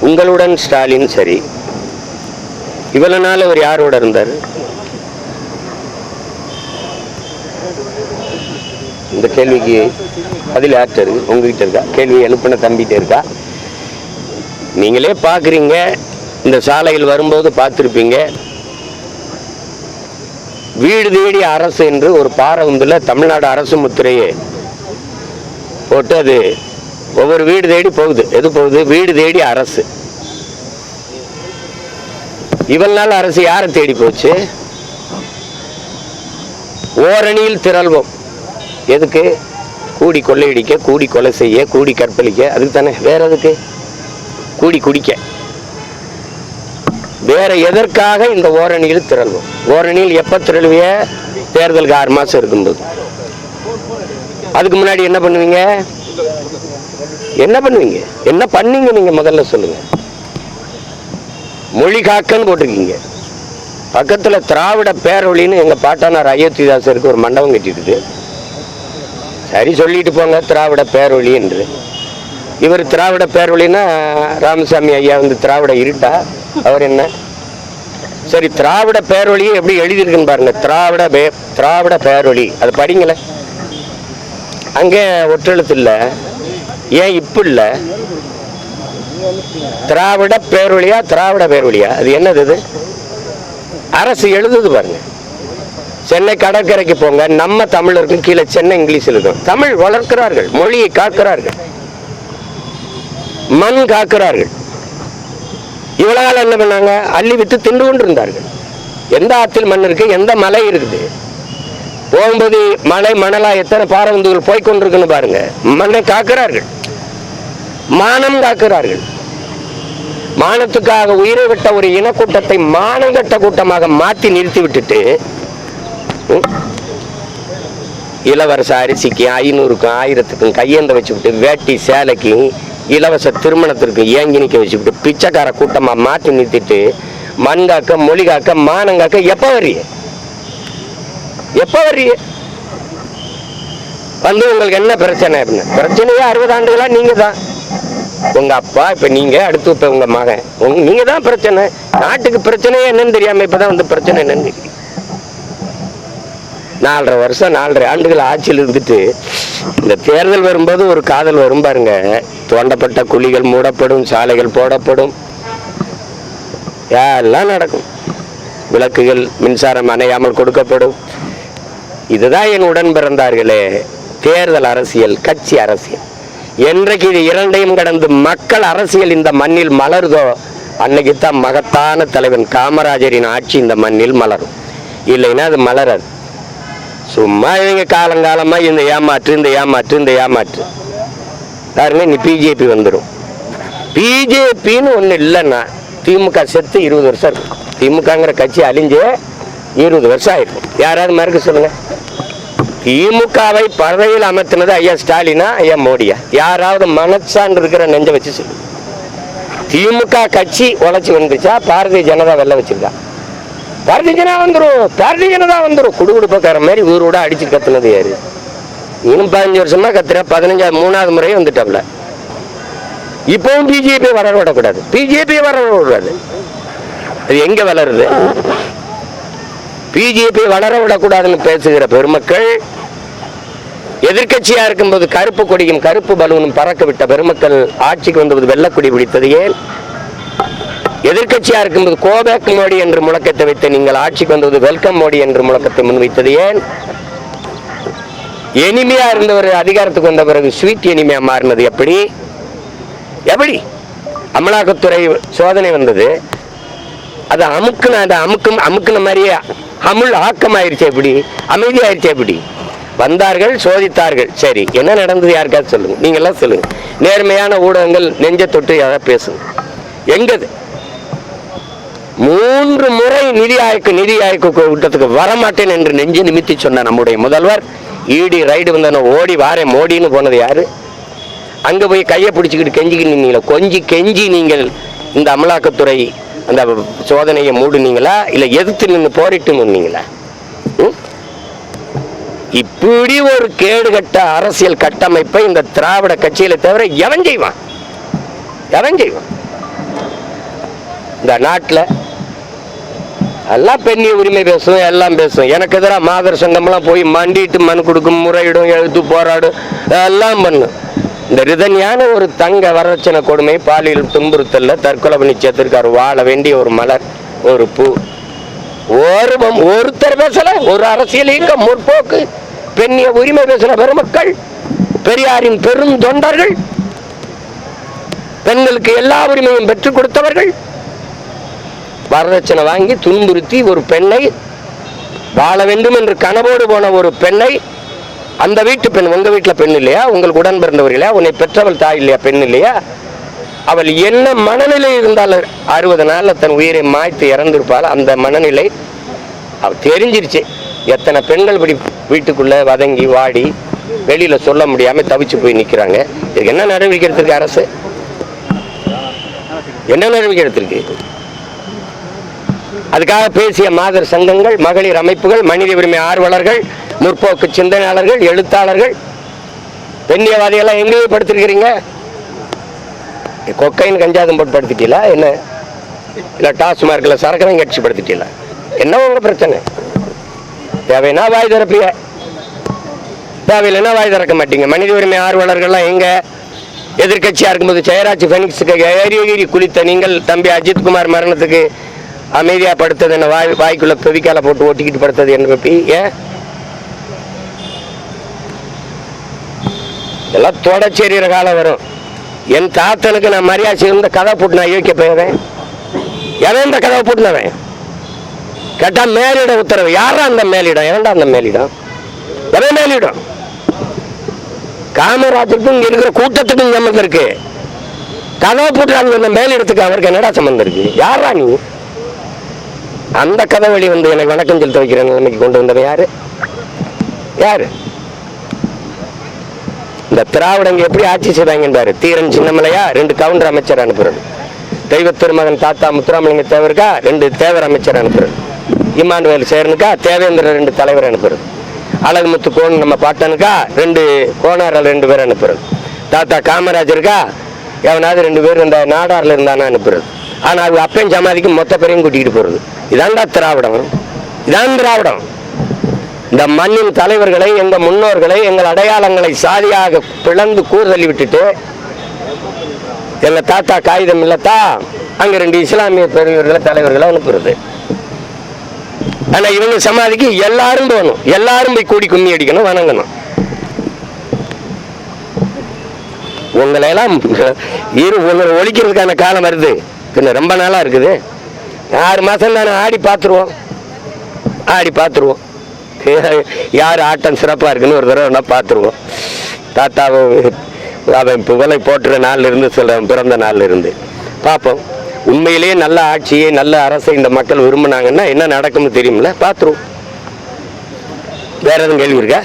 உங்களுடன் ஸ்டாலின் சரி. இவ்வளவு நாள் அவர் யாரோட இருந்தார்? இந்த கேள்விக்கு பதில் யார்கிட்ட இருக்கு? உங்ககிட்ட இருக்கா? கேள்வி எழுப்பின தம்பிகிட்ட இருக்கா? நீங்களே பார்க்குறீங்க. இந்த சாலையில் வரும்போது பார்த்துருப்பீங்க. வீடு தேடி அரசு என்று ஒரு பாரவுந்தில் தமிழ்நாடு அரசு முத்திரையை போட்டு அது ஒவ்வொரு வீடு தேடி போகுது. எது போகுது? வீடு தேடி அரசு. இவள் நாள் அரசு யாரை தேடி போச்சு? ஓரணியில் திரள்வோம். எதுக்கு? கூடி கொள்ளையடிக்க கூடி கொலை செய்ய கூடி கற்பழிக்க. அதுக்கு தானே. வேற எதுக்கு? கூடி குடிக்க. வேற எதற்காக இந்த ஓரணியில் திரள்வோம்? ஓரணியில் எப்ப திரளுவிய? தேர்தலுக்கு ஆறு மாசம் இருக்கும்போது. அதுக்கு முன்னாடி என்ன பண்ணுவீங்க? என்ன பண்ணுவீங்க? என்ன பண்ணீங்க நீங்க முதல்ல சொல்லுங்க. மொழி காக்கன்னு போட்டிருக்கீங்க. பக்கத்துல திராவிட பேரொழின்னு எங்க பாட்டானார் அயோத்திதாசருக்கு ஒரு மண்டபம் கட்டிட்டு சரி சொல்லிட்டு போங்க திராவிட பேரொழி என்று. இவர் திராவிட பேரொழின்னா ராமசாமி ஐயா வந்து திராவிட இருட்டா? அவர் என்ன? சரி திராவிட பேரொழியை எப்படி எழுதியிருக்குன்னு பாருங்க. திராவிட பே திராவிட பேரொழி. அது படிங்களேன். அங்கே ஒற்றெழுத்து இல்லை. ஏன் இப்போ இல்லை? திராவிட பேரொழியா திராவிட பேரொழியா அது என்னது இது? அரசு எழுதுது பாருங்க. சென்னை கடற்கரைக்கு போங்க நம்ம தமிழருக்கும் கீழே சென்னை இங்கிலீஷ் இருக்கும் தமிழ் வளர்க்கிறார்கள் மொழியை காக்கிறார்கள். மண் காக்கிறார்கள். இவ்வளவு காலம் என்ன பண்ணாங்க? அள்ளி விட்டு தின்று கொண்டு இருந்தார்கள் எந்த ஆற்றில் மண் இருக்கு? எந்த மலை இருக்குது? போகும்போது மலை மணலா எத்தனை பாரந்துகள் போய்கொண்டிருக்குன்னு பாருங்க. மண்ணை காக்கிறார்கள். மானம் காக்கிறார்கள். மானத்துக்காக உயிரை விட்ட ஒரு இனக்கூட்டத்தை மானங்கட்ட கூட்டமாக மாற்றி நிறுத்தி விட்டுட்டு ம், இலவரச அரிசிக்கு ஐநூறுக்கும் ஆயிரத்துக்கும் கையேந்த வச்சுக்கிட்டு வேட்டி சேலைக்கு இலவச திருமணத்திற்கு ஏங்கி நிற்க வச்சுக்கிட்டு பிச்சைக்கார கூட்டமாக மாற்றி நிறுத்திட்டு மண் காக்க மொழி காக்க மானம் காக்க எப்போ வர்றீங்க? எப்போ வர்றீங்க? வந்து உங்களுக்கு என்ன பிரச்சனை அப்படின்னு? பிரச்சனையே அறுபது ஆண்டுகளா நீங்க தான் உங்க அப்பா இப்ப நீங்க அடுத்து இப்ப உங்க மகன். உங் நீங்க தான் பிரச்சனை. நாட்டுக்கு பிரச்சனையே என்னன்னு தெரியாம இப்பதான் வந்து பிரச்சனை என்னன்னு நாலரை வருஷம் நாலரை ஆண்டுகள் ஆட்சியில் இருந்துட்டு இந்த தேர்தல் வரும்போது ஒரு காதல் வரும் பாருங்க. தோண்டப்பட்ட குழிகள் மூடப்படும் சாலைகள் போடப்படும். எல்லாம் நடக்கும்? விளக்குகள் மின்சாரம் அணையாமல் கொடுக்கப்படும். இதுதான் என் உடன் பிறந்தார்களே. தேர்தல் அரசியல் கட்சி அரசியல். என்றைக்கு இது இரண்டையும் கடந்து மக்கள் அரசியல் இந்த மண்ணில் மலருதோ அன்னைக்கு தான் மகத்தான தலைவன் காமராஜரின் ஆட்சி இந்த மண்ணில் மலரும். இல்லைன்னா அது மலராது. சும்மா இவங்க காலங்காலமாக இந்த ஏமாற்று இந்த ஏமாற்று இந்த ஏமாற்று. பாருங்க நீ பிஜேபி வந்துடும் பிஜேபின்னு ஒன்று இல்லைன்னா திமுக செத்து இருபது வருஷம் இருக்கும். திமுகங்கிற கட்சி அழிஞ்சு இருபது வருஷம் ஆயிருக்கும் யாராவது மறுக்க சொல்லுங்க. திமுகவை பறவையில் அமர்த்தினது ஐயா ஸ்டாலினா ஐயா மோடியா? யாராவது மனசான் இருக்கிற நெஞ்ச வச்சு சொல்லு. திமுக கட்சி உழைச்சி வந்துச்சா பாரதிய ஜனதா வெள்ள வச்சிருக்கா? பாரதிய ஜனதா வந்துடும் பாரதிய ஜனதா வந்துடும் குடுகுடுப்பக்கார மாதிரி ஊரோட அடிச்சு கத்துனது யாரு? இன்னும் பதினஞ்சு வருஷமா கத்துற. பதினஞ்சாவது மூணாவது முறையும் வந்துட்டாப்ல. இப்பவும் பிஜேபி வளர விடக்கூடாது. பிஜேபி வளர விடக்கூடாது. அது எங்க வளருது? பிஜேபி வளர விடக்கூடாதுன்னு பேசுகிற பெருமக்கள் எதிர்க்கட்சியா இருக்கும்போது கருப்பு கொடியும் கருப்பு பலூனும் பறக்க விட்ட பெருமக்கள் ஆட்சிக்கு வந்தபோது வெள்ளக்கொடி பிடித்தது ஏன்? எதிர்க்கட்சியா இருக்கும்போது கோபேக் மோடி என்று முழக்கத்தை வைத்து நீங்கள் ஆட்சிக்கு வந்தது வெல்கம் மோடி என்று முழக்கத்தை முன்வைத்தது ஏன்? எளிமையா இருந்தவர் அதிகாரத்துக்கு வந்த பிறகு ஸ்வீட் எளிமையா மாறினது எப்படி? எப்படி? அமலாக்கத்துறை சோதனை வந்தது. அது அமுக்குன அந்த அமுக்கும் அமுக்குன மாதிரியே அமுல் ஆக்கமாயிருச்சு எப்படி அமைதியாயிருச்சு எப்படி வந்தார்கள் சோதித்தார்கள். சரி என்ன நடந்தது யாருக்காவது சொல்லுங்க. நீங்க சொல்லுங்க. நேர்மையான ஊடகங்கள் நெஞ்ச தொட்டு யாராவது பேசுங்க. எங்கது? மூன்று முறை நிதி ஆய்க்கு நிதி ஆய்க்கு கூட்டத்துக்கு வரமாட்டேன் என்று நெஞ்சு நிமித்தி சொன்ன நம்முடைய முதல்வர் ஈடி ரைடு வந்தன ஓடி வாரேன் மோடின்னு போனது யாரு? அங்க போய் கையை பிடிச்சிக்கிட்டு கெஞ்சிக்கிட்டு நின்னீங்களா கொஞ்சி கெஞ்சி நீங்கள் இந்த அமலாக்கத்துறை அந்த சோதனையை மூடுனீங்களா? இல்லை எதிர்த்து நின்று போரிட்டு நின்னீங்களா? ம்? இப்படி ஒரு கேடுகட்ட அரசியல் கட்டமைப்பை இந்த திராவிட கட்சியில தவிர எவன் செய்வான்? எவன் செய்வான்? இந்த நாட்டில் எல்லாம் பெண்ணிய உரிமை பேசும் எல்லாம் பேசும். எனக்கு எதிராக மாதர் சங்கம்லாம் போய் மண்டிட்டு மனு கொடுக்கும் முறையிடும் எழுத்து போராடும் எல்லாம் பண்ணும் இந்த ரிதன்யான ஒரு தங்க வரதட்சணை கொடுமை பாலியல் துன்புறுத்தல்ல தற்கொலை பண்ணி சேர்த்திருக்காரு வாழ வேண்டிய ஒரு மலர் ஒரு பூ. ஒரு ஒருத்தர் பேசல ஒரு அரசியல் இயக்கம் முற்போக்கு. பெண்ணிய உரிமை பேசல பெருமக்கள். பெரியாரின் பெரும் தொண்டர்கள். பெண்களுக்கு எல்லா உரிமையும் பெற்றுக் கொடுத்தவர்கள். வரதட்சணை வாங்கி துன்புறுத்தி ஒரு பெண்ணை வாழ வேண்டும் என்று கனவோடு போன ஒரு பெண்ணை அந்த வீட்டு பெண் உங்க வீட்டில் பெண் இல்லையா? உங்களுக்கு உடன் பிறந்தவர் இல்லையா? உன்னை பெற்றவள் தாய் இல்லையா? பெண் இல்லையா? அவள் என்ன மனநிலை இருந்தாலும் அறுபது நாள்ல தன் உயிரை மாய்த்து இறந்திருப்பாள். அந்த மனநிலை அவ தெரிஞ்சிருச்சு. எத்தனை பெண்கள் இப்படி வீட்டுக்குள்ள வதங்கி வாடி வெளியில சொல்ல முடியாம தவிச்சு போய் நிக்கிறாங்க. இதுக்கு என்ன நடவடிக்கை எடுத்திருக்கு அரசு? என்ன நடவடிக்கை எடுத்திருக்கு? அதுக்காக பேசிய மாதர் சங்கங்கள் மகளிர் அமைப்புகள் மனித உரிமை ஆர்வலர்கள் முற்போக்கு சிந்தனையாளர்கள் எழுத்தாளர்கள் பெண்ணியவாதிகள்லாம் எங்கேயும் படுத்திருக்கிறீங்க? கொக்கைன் கஞ்சாதம் போட்டு படுத்திட்டீங்களா? என்ன? இல்லை டாஸ்மார்க்கில் சரக்கரம் கட்சி படுத்திட்டீங்களா? என்ன உங்கள் பிரச்சனை? தேவைன்னா வாய் திறப்பிய தேவையில்லைன்னா வாய் திறக்க மாட்டீங்க. மனித உரிமை ஆர்வலர்கள்லாம் எங்க? எதிர்கட்சியாக இருக்கும்போது ஜெயராஜ் ஃபெனிக்ஸுக்கு ஏறி ஏறி குளித்த நீங்கள் தம்பி அஜித்குமார் மரணத்துக்கு அமைதியா படுத்தது என்ன? வாய் வாய்க்குள்ளே பெவிக்கால போட்டு ஒட்டிக்கிட்டு படுத்தது என்ன பப்பி ஏன்? எல்லாம் தொடச்சேரியிற காலம் வரும். என் தாத்தனுக்கு நான் மரியாதை இருந்த கதை போட்டு நான் யோசிக்க போயவன் எவன் இந்த கதவை போட்டுனவன்? கேட்டால் மேலிட உத்தரவு. யாரா அந்த மேலிடம்? எவன்டா அந்த மேலிடம்? எவன் மேலிடம்? காமராஜருக்கும் இங்க இருக்கிற கூட்டத்துக்கும் சம்மந்தம் இருக்கு. கதவை போட்டு அந்த மேலிடத்துக்கு அவருக்கு என்னடா சம்மந்தம் இருக்கு? யாரா நீ? அந்த கதை வழி வந்து எனக்கு வணக்கம் செலுத்த வைக்கிற நிலைமைக்கு கொண்டு வந்தவன் யாரு? யாரு? இந்த திராவிடங்க எப்படி ஆட்சி செய்வாங்கன்றாரு தீரன் சின்னமலையா ரெண்டு கவுண்டர் அமைச்சர் அனுப்புறது. தெய்வ திருமகன் தாத்தா முத்துராமலிங்க தேவருக்கா ரெண்டு தேவர் அமைச்சர் அனுப்புறது. இமானுவேல் சேரனுக்கா தேவேந்திர ரெண்டு தலைவர் அனுப்புறது. அழகுமுத்து கோன் நம்ம பாட்டனுக்கா ரெண்டு கோனாரில் ரெண்டு பேர் அனுப்புறது. தாத்தா காமராஜருக்கா எவனாவது ரெண்டு பேர் இந்த நாடாரில் இருந்தானா அனுப்புறது. ஆனால் அது அப்பையும் சமாதிக்கு மொத்த பேரையும் கூட்டிகிட்டு போகிறது இதான்டா திராவிடம். இதான் திராவிடம். இந்த மண்ணின் தலைவர்களை எங்க முன்னோர்களை எங்கள் அடையாளங்களை சாதியாக பிளந்து கூறுதலி விட்டுட்டு எங்க தாத்தா காகிதம் இல்லத்தா அங்க ரெண்டு இஸ்லாமிய பெரியவர்களை தலைவர்களை அனுப்புறது. ஆனா இவங்க சமாதிக்கு எல்லாரும் போகணும். எல்லாரும் போய் கூடி கும்மி அடிக்கணும் வணங்கணும். உங்களை எல்லாம் இரு உங்களை ஒழிக்கிறதுக்கான காலம் வருது. பின்ன ரொம்ப நாளா இருக்குது. ஆறு மாசம் தானே ஆடி பார்த்துருவோம். ஆடி பார்த்துருவோம். யார் ஆட்டம் சிறப்பாக இருக்குன்னு ஒரு தடவை வேணா பார்த்துருவோம். தாத்தாவும் அவன் புகழை போட்டுற நாள் இருந்து சொல்கிறேன் பிறந்த நாள்ல இருந்து பார்ப்போம். உண்மையிலேயே நல்ல ஆட்சியை நல்ல அரசை இந்த மக்கள் விரும்பினாங்கன்னா என்ன நடக்கும்னு தெரியுமில்ல பார்த்துருவோம். வேற எதுவும் கேள்வி இருக்கா?